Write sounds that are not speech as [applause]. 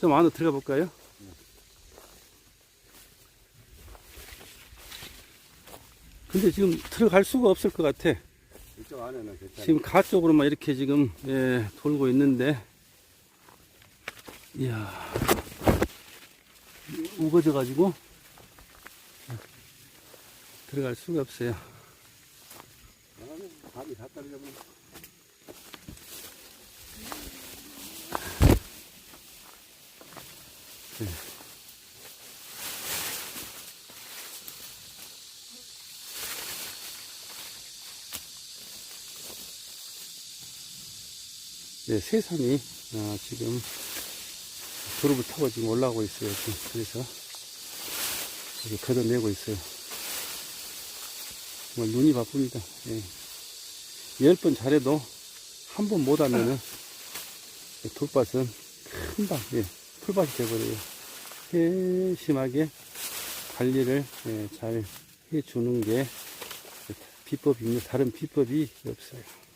좀 안으로 들어가 볼까요? 근데 지금 들어갈 수가 없을 것 같아. 이쪽 안에는 괜찮아. 지금 가 쪽으로만 이렇게 지금 예, 돌고 있는데 이야 우거져 가지고 들어갈 수가 없어요 다. 네, 새산이 아, 지금 도로를 타고 지금 올라오고 있어요 지금. 그래서 이렇게 걷어내고 있어요 정말 눈이 바쁩니다 예. 열번 잘해도 한 번 못하면은 [laughs] 돌밭은 금방 예, 풀밭이 돼버려요 세심하게 관리를 예, 잘 해주는 게 비법입니다. 다른 비법이 없어요